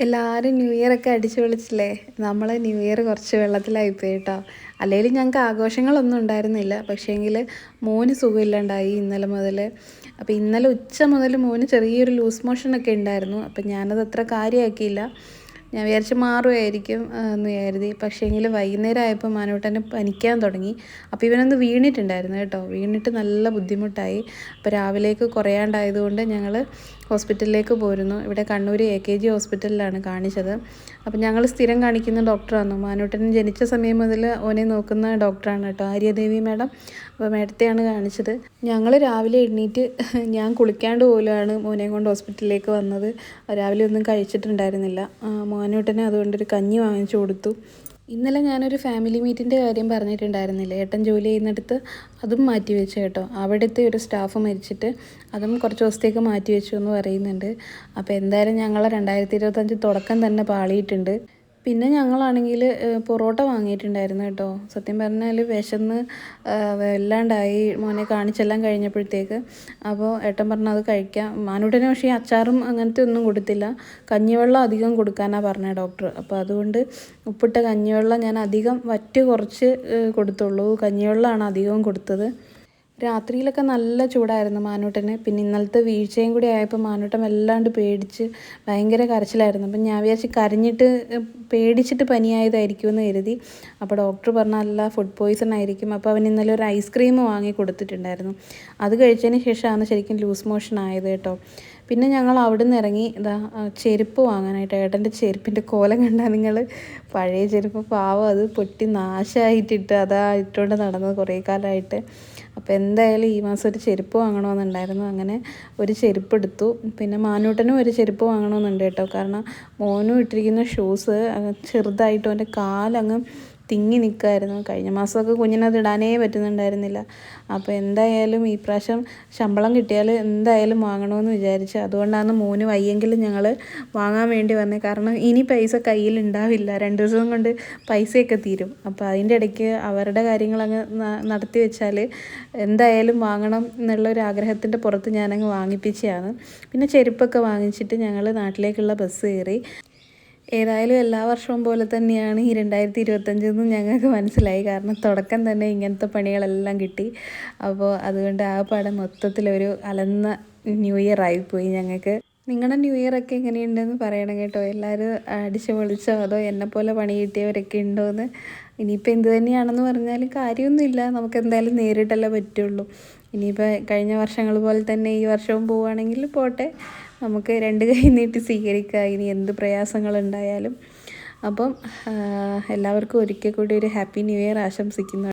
എല്ലാവരും new year ഒക്കെ അടിച്ചു പൊളിച്ചില്ലേ? നമ്മൾ ന്യൂ ഇയർ കുറച്ച് വെള്ളത്തിലായിപ്പോയി കേട്ടോ അല്ലെങ്കിൽ ഞങ്ങൾക്ക് ആഘോഷങ്ങളൊന്നും ഉണ്ടായിരുന്നില്ല. പക്ഷേങ്കിൽ മോന് സുഖമില്ലാണ്ടായി ഇന്നലെ മുതൽ അപ്പോൾ ഇന്നലെ ഉച്ച മുതൽ മോന് ചെറിയൊരു ലൂസ് മോഷനൊക്കെ ഉണ്ടായിരുന്നു. അപ്പം ഞാനത് അത്ര കാര്യമാക്കിയില്ല ഞാൻ വിചാരിച്ച് മാറുമായിരിക്കും എന്ന് കരുതി. പക്ഷേങ്കിൽ വൈകുന്നേരം ആയപ്പോൾ മാനൂട്ടനെ പനിക്കാൻ തുടങ്ങി. അപ്പോൾ ഇവനൊന്ന് വീണിട്ടുണ്ടായിരുന്നു കേട്ടോ. വീണിട്ട് നല്ല ബുദ്ധിമുട്ടായി. അപ്പോൾ രാവിലേക്ക് കുറയാണ്ടായതുകൊണ്ട് ഞങ്ങൾ ഹോസ്പിറ്റലിലേക്ക് പോയിരുന്നു ഇവിടെ കണ്ണൂർ എ കെ ജി ഹോസ്പിറ്റലിലാണ് കാണിച്ചത്. അപ്പം ഞങ്ങൾ സ്ഥിരം കാണിക്കുന്ന ഡോക്ടറാണ്. മാനൂട്ടൻ ജനിച്ച സമയം മുതൽ ഓനെ നോക്കുന്ന ഡോക്ടറാണ് കേട്ടോ ആര്യദേവി മാഡം. അപ്പോൾ മാഡത്തെയാണ് കാണിച്ചത്. ഞങ്ങൾ രാവിലെ എണ്ണീറ്റ് ഞാൻ കുളിക്കാണ്ട് പോലുമാണ് മോനെ കൊണ്ട് ഹോസ്പിറ്റലിലേക്ക് വന്നത്. രാവിലെ ഒന്നും കഴിച്ചിട്ടുണ്ടായിരുന്നില്ല. മോനൂട്ടന് അതുകൊണ്ടൊരു കഞ്ഞി വാങ്ങിച്ചു കൊടുത്തു. ഇന്നലെ ഞാനൊരു ഫാമിലി മീറ്റിന്റെ കാര്യം പറഞ്ഞിട്ടുണ്ടായിരുന്നില്ലേ? ഏട്ടൻ ജോലി ചെയ്യുന്നിടത്ത് അതും മാറ്റി വെച്ചു കേട്ടോ. അവിടുത്തെ ഒരു സ്റ്റാഫ് മരിച്ചിട്ട് അതും കുറച്ച് ദിവസത്തേക്ക് മാറ്റി വെച്ചു എന്ന് പറയുന്നുണ്ട്. അപ്പോൾ എന്തായാലും ഞങ്ങളെ രണ്ടായിരത്തി ഇരുപത്തഞ്ച് തുടക്കം തന്നെ പാളിയിട്ടുണ്ട്. പിന്നെ ഞങ്ങളാണെങ്കിൽ പൊറോട്ട വാങ്ങിയിട്ടുണ്ടായിരുന്നു കേട്ടോ. സത്യം പറഞ്ഞാൽ വിശന്ന് വല്ലാണ്ടായി. മോനെ കാണിച്ചെല്ലാം കഴിഞ്ഞപ്പോഴത്തേക്ക്. അപ്പോൾ ഏട്ടൻ പറഞ്ഞത് കഴിക്കാം. മാനൂട്ടന് പക്ഷേ അച്ചാറും അങ്ങനത്തെ ഒന്നും കൊടുത്തില്ല. കഞ്ഞിവെള്ളം അധികം കൊടുക്കാനാണ് പറഞ്ഞത് ഡോക്ടർ. അപ്പോൾ അതുകൊണ്ട് ഉപ്പിട്ട കഞ്ഞിവെള്ളം ഞാൻ അധികം വറ്റ് കുറച്ച് കൊടുത്തുള്ളൂ. കഞ്ഞിവെള്ളമാണ് അധികവും കൊടുത്തത്. രാത്രിയിലൊക്കെ നല്ല ചൂടായിരുന്നു മാനൂട്ടന്. പിന്നെ ഇന്നലത്തെ വീഴ്ചയും കൂടി ആയപ്പോൾ മാനൂട്ടൻ വല്ലാണ്ട് പേടിച്ച് ഭയങ്കര കരച്ചിലായിരുന്നു. അപ്പം ഞാൻ വിചാരിച്ച് കരഞ്ഞിട്ട് പേടിച്ചിട്ട് പനിയായതായിരിക്കും എന്ന് കരുതി. അപ്പോൾ ഡോക്ടർ പറഞ്ഞ അല്ല ഫുഡ് പോയിസൺ ആയിരിക്കും. അപ്പോൾ അവൻ ഇന്നലെ ഒരു ഐസ്ക്രീം വാങ്ങി കൊടുത്തിട്ടുണ്ടായിരുന്നു. അത് കഴിച്ചതിന് ശേഷമാണ് ശരിക്കും ലൂസ് മോഷൻ ആയത് കേട്ടോ. പിന്നെ ഞങ്ങൾ അവിടെ നിന്ന് ഇറങ്ങി ഇതാ ചെരുപ്പ് വാങ്ങാനായിട്ട് ഏട്ടന്റെ ചെരുപ്പിന്റെ കോലം കണ്ടാൽ നിങ്ങൾ? പഴയ ചെരുപ്പ് പാവം അത് പൊട്ടി നാശമായിട്ടിട്ട് അതാ ഇട്ടുകൊണ്ട് നടന്നത് കുറേ കാലമായിട്ട്. അപ്പോൾ എന്തായാലും ഈ മാസം ഒരു ചെരുപ്പ് വാങ്ങണമെന്നുണ്ടായിരുന്നു. അങ്ങനെ ഒരു ചെരുപ്പ് എടുത്തു. പിന്നെ മാനൂട്ടനും ഒരു ചെരുപ്പ് വാങ്ങണമെന്നുണ്ട് കേട്ടോ. കാരണം മോനും ഇട്ടിരിക്കുന്ന ഷൂസ് ചെറുതായിട്ട് അവന്റെ കാലങ്ങ് തിങ്ങി നിൽക്കുമായിരുന്നു കഴിഞ്ഞ മാസമൊക്കെ കുഞ്ഞിനത് ഇടാനേ പറ്റുന്നുണ്ടായിരുന്നില്ല. അപ്പോൾ എന്തായാലും ഈ പ്രാവശ്യം ശമ്പളം കിട്ടിയാൽ എന്തായാലും വാങ്ങണമെന്ന് വിചാരിച്ചു അതുകൊണ്ടാണ് മോന് വയ്യെങ്കിലും ഞങ്ങൾ വാങ്ങാൻ വേണ്ടി വന്നത് കാരണം ഇനി പൈസ കയ്യിൽ ഉണ്ടാവില്ല. രണ്ട് ദിവസം കൊണ്ട് പൈസയൊക്കെ തീരും. അപ്പോൾ അതിന്റെ ഇടയ്ക്ക് അവരുടെ കാര്യങ്ങളങ്ങ് നടത്തി വെച്ചാൽ എന്തായാലും വാങ്ങണം എന്നുള്ള ഒരു ആഗ്രഹത്തിന്റെ പുറത്ത് ഞാനങ്ങ് വാങ്ങിപ്പിച്ചതാണ് പിന്നെ ചെരുപ്പൊക്കെ വാങ്ങിച്ചിട്ട് ഞങ്ങൾ നാട്ടിലേക്കുള്ള ബസ് കയറി ഏതായാലും എല്ലാ വർഷവും പോലെ തന്നെയാണ് ഈ രണ്ടായിരത്തി ഇരുപത്തഞ്ചെന്ന് ഞങ്ങൾക്ക് മനസ്സിലായി. കാരണം തുടക്കം തന്നെ ഇങ്ങനത്തെ പണികളെല്ലാം കിട്ടി. അപ്പോൾ അതുകൊണ്ട് ആ പടം മൊത്തത്തിലൊരു അലന്ന ന്യൂ ഇയർ ആയിപ്പോയി ഞങ്ങൾക്ക്. നിങ്ങളുടെ ന്യൂ ഇയർ ഒക്കെ എങ്ങനെയുണ്ടെന്ന് പറയണം കേട്ടോ. എല്ലാവരും അടിച്ച് പൊളിച്ചോ? അതോ എന്നെപ്പോലെ പണി കിട്ടിയവരൊക്കെ ഉണ്ടോ എന്ന് ഇനിയിപ്പോൾ എന്ത് തന്നെയാണെന്ന് പറഞ്ഞാലും കാര്യമൊന്നുമില്ല. നമുക്ക് എന്തായാലും നേരിട്ടല്ലേ പറ്റുള്ളൂ. ഇനിയിപ്പോൾ കഴിഞ്ഞ വർഷങ്ങൾ പോലെ തന്നെ ഈ വർഷവും പോവുകയാണെങ്കിൽ പോട്ടെ. നമുക്ക് രണ്ട് കൈ നീട്ടി സ്വീകരിക്കുക ഇനി എന്ത് പ്രയാസങ്ങളുണ്ടായാലും അപ്പം എല്ലാവർക്കും ഒരിക്കൽ കൂടി ഒരു ഹാപ്പി ന്യൂ ഇയർ ആശംസിക്കുന്നു.